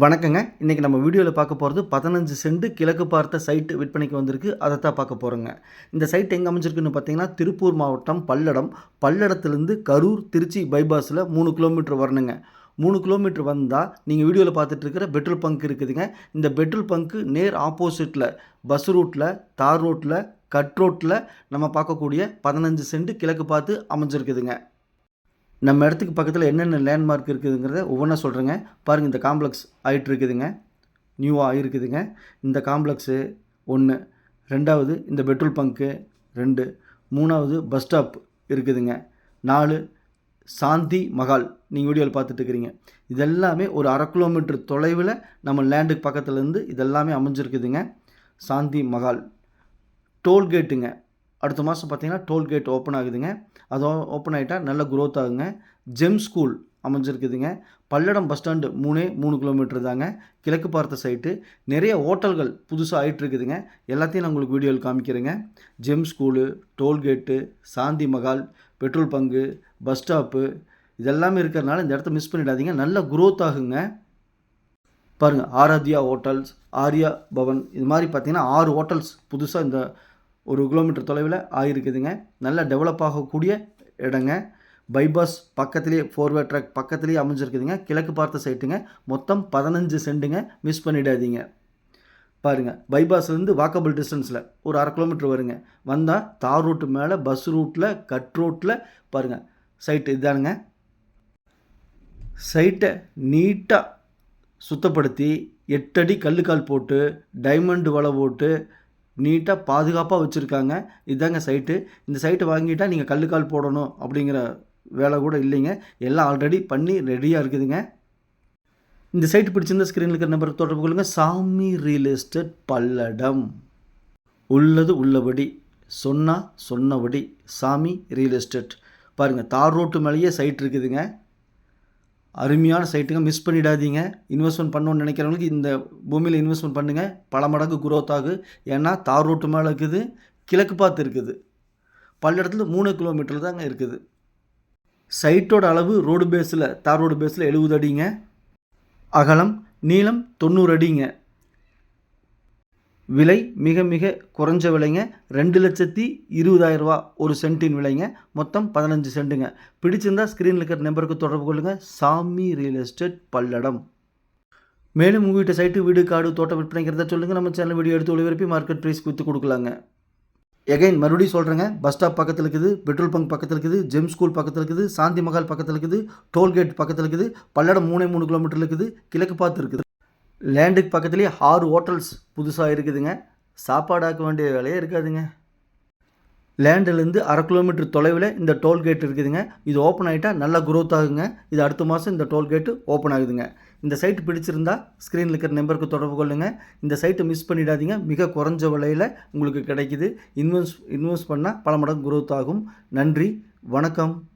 வணக்கங்க. இன்றைக்கி நம்ம வீடியோவில் பார்க்க போகிறது பதினஞ்சு சென்ட் கிழக்கு பார்த்த சைட்டு விற்பனைக்கு வந்திருக்கு. அதை தான் பார்க்க போகிறோங்க இந்த சைட் எங்கே அமைஞ்சிருக்குன்னு பார்த்தீங்கன்னா திருப்பூர் மாவட்டம் பல்லடம். பல்லடத்துலேருந்து கரூர் திருச்சி பைபாஸில் மூணு கிலோமீட்டர் வரணுங்க. மூணு கிலோமீட்டர் வந்தால் நீங்கள் வீடியோவில் பார்த்துட்டு இருக்கிற பெட்ரோல் பங்க் இருக்குதுங்க. இந்த பெட்ரோல் பங்க்கு நேர் ஆப்போசிட்டில் பஸ் ரூட்டில் தார் ரோட்டில் கட் ரோட்டில் நம்ம பார்க்கக்கூடிய பதினஞ்சு சென்ட் கிழக்கு பார்த்து அமைஞ்சிருக்குதுங்க. நம்ம இடத்துக்கு பக்கத்தில் என்னென்ன லேண்ட்மார்க் இருக்குதுங்கிறத ஒவ்வொன்றா சொல்கிறேங்க பாருங்கள் இந்த காம்ப்ளெக்ஸ் ஆயிட்டு இருக்குதுங்க நியூவாக ஆகிருக்குதுங்க இந்த காம்ப்ளெக்ஸு ஒன்று ரெண்டாவது இந்த பெட்ரோல் பங்க்கு ரெண்டு மூணாவது பஸ் ஸ்டாப் இருக்குதுங்க. நாலு சாந்தி மகால் நீங்கள் வீடியோவில் பார்த்துட்டு இருக்கிறீங்க. இதெல்லாமே ஒரு அரை கிலோமீட்டர் தொலைவில் நம்ம லேண்டுக்கு பக்கத்துலேருந்து இதெல்லாமே அமைஞ்சிருக்குதுங்க. சாந்தி மகால் டோல்கேட்டுங்க அடுத்த மாதம் பார்த்திங்கன்னா டோல்கேட் ஓப்பன் ஆகுதுங்க. அது ஓப்பன் ஆகிட்டா நல்ல க்ரோத் ஆகுங்க. ஜெம் ஸ்கூல் அமைஞ்சிருக்குதுங்க. பல்லடம் பஸ் ஸ்டாண்டு மூணே மூணு கிலோமீட்டர் தாங்க. கிழக்கு பார்த்த சைட்டு நிறைய ஹோட்டல்கள் புதுசாக ஆயிட்டு இருக்குதுங்க எல்லாத்தையும் நான் உங்களுக்கு வீடியோவில் காமிக்கிறேங்க. Gem school toll gate Shanti Mahal petrol bunk bus stop இதெல்லாமே இருக்கிறனால இந்த இடத்த மிஸ் பண்ணிடாதீங்க. நல்ல குரோத் ஆகுங்க. பாருங்கள் ஆராத்யா ஹோட்டல்ஸ் ஆர்யா பவன். இது மாதிரி பார்த்திங்கன்னா ஆறு ஹோட்டல்ஸ் புதுசாக இந்த ஒரு கிலோமீட்டர் தொலைவில் ஆகிருக்குதுங்க நல்லா டெவலப் ஆகக்கூடிய இடங்க. பைபாஸ் பக்கத்துலேயே ஃபோர்வே ட்ராக் பக்கத்துலேயே அமைஞ்சிருக்குதுங்க. கிழக்கு பார்த்த சைட்டுங்க மொத்தம் பதினஞ்சு சென்ட்டுங்க மிஸ் பண்ணிடாதீங்க. பாருங்கள் பைபாஸ்லேருந்து வாக்கபிள் டிஸ்டன்ஸில் ஒரு அரை கிலோமீட்டர் வருங்க. வந்தால் தார் ரூட்டு மேலே பஸ் ரூட்டில் கட் ரோட்டில் பாருங்கள் சைட்டு இதானுங்க. சைட்டை நீட்டாக சுத்தப்படுத்தி எட்டடி கல்லுக்கால் போட்டு டைமண்ட் வலை போட்டு நீட்டாக பாதுகாப்பாக வச்சுருக்காங்க. இதாங்க சைட்டு இந்த சைட்டை வாங்கிட்டால் நீங்கள் கல்லுக்கால் போடணும் அப்படிங்கிற வேலை கூட இல்லைங்க. எல்லாம் ஆல்ரெடி பண்ணி ரெடியாக இருக்குதுங்க. இந்த சைட் பிடிச்சிருந்த ஸ்க்ரீனில் இருக்கிற நம்பருக்கு தொடர்பு கொள்ளுங்கள் சாமி ரியல் எஸ்டேட் பல்லடம். உள்ளது உள்ளபடி சொன்னால் சொன்னபடி சாமி ரியல் எஸ்டேட் பாருங்கள் தார் ரோட்டு மேலேயே சைட் இருக்குதுங்க. அருமையான சைட்டுங்க. மிஸ் பண்ணிடாதீங்க. இன்வெஸ்ட்மெண்ட் பண்ணணும்னு நினைக்கிறவங்களுக்கு இந்த பூமியில் இன்வெஸ்ட்மெண்ட் பண்ணுங்கள் பல மடங்கு குரோத் ஆகும் ஏன்னா தார் ரோட்டு மேலே இருக்குது. கிழக்கு பார்த்து இருக்குது. பல்லடத்துல மூணு கிலோமீட்டர் தாங்க இருக்குது. சைட்டோட அளவு ரோடு பேஸில் தார் ரோடு பேஸில் எழுபது அடிங்க. அகலம் நீளம் தொண்ணூறு அடிங்க. விலை மிக மிக குறைஞ்ச விலைங்க. ரெண்டு லட்சத்தி இருபதாயிரம் ரூபா ஒரு சென்ட்டின் விலைங்க. மொத்தம் பதினஞ்சு சென்ட்டுங்க. பிடிச்சிருந்தா ஸ்க்ரீனில் இருக்கிற நம்பருக்கு தொடர்பு கொள்ளுங்கள் சாமி ரியல் எஸ்டேட் பல்லடம். மேலும் உங்கள் வீட்டு சைட்டு வீடு காடு தோட்டம் விற்பனைங்கிறத சொல்லுங்கள் நம்ம சேனல் வீடியோ எடுத்து ஒளிபரப்பி மார்க்கெட் ப்ரைஸ் விற்று கொடுக்கலாங்க. எகைன் மறுபடியும் சொல்கிறேங்க பஸ் ஸ்டாப் பக்கத்தில் இருக்குது பெட்ரோல் பங்க் பக்கத்தில் இருக்குது ஜெம் ஸ்கூல் பக்கத்தில் இருக்குது சாந்தி மகால் பக்கத்தில் இருக்குது டோல்கேட் பக்கத்தில் இருக்குது பல்லடம் மூணே மூணு கிலோமீட்டர் இருக்குது கிழக்கு பார்த்து இருக்குது. லேண்டுக்கு பக்கத்துலேயே ஆறு ஹோட்டல்ஸ் புதுசாக இருக்குதுங்க. சாப்பாடாக்க வேண்டிய வேலையே இருக்காதுங்க. லேண்டிலேருந்து அரை கிலோமீட்டர் தொலைவில் இந்த டோல்கேட் இருக்குதுங்க. இது ஓப்பன் ஆகிட்டா நல்லா குரோத் ஆகுங்க. இது அடுத்த மாதம் இந்த டோல்கேட்டு ஓப்பன் ஆகுதுங்க. இந்த சைட்டு பிடிச்சிருந்தா ஸ்க்ரீனில் இருக்கிற நம்பருக்கு தொடர்பு கொள்ளுங்கள் இந்த சைட்டை மிஸ் பண்ணிடாதீங்க. மிக குறைஞ்ச விலையில் உங்களுக்கு கிடைக்குது. இன்வெஸ்ட் இன்வெஸ்ட் பண்ணால் பல மடங்கு குரோத் ஆகும். நன்றி. வணக்கம்.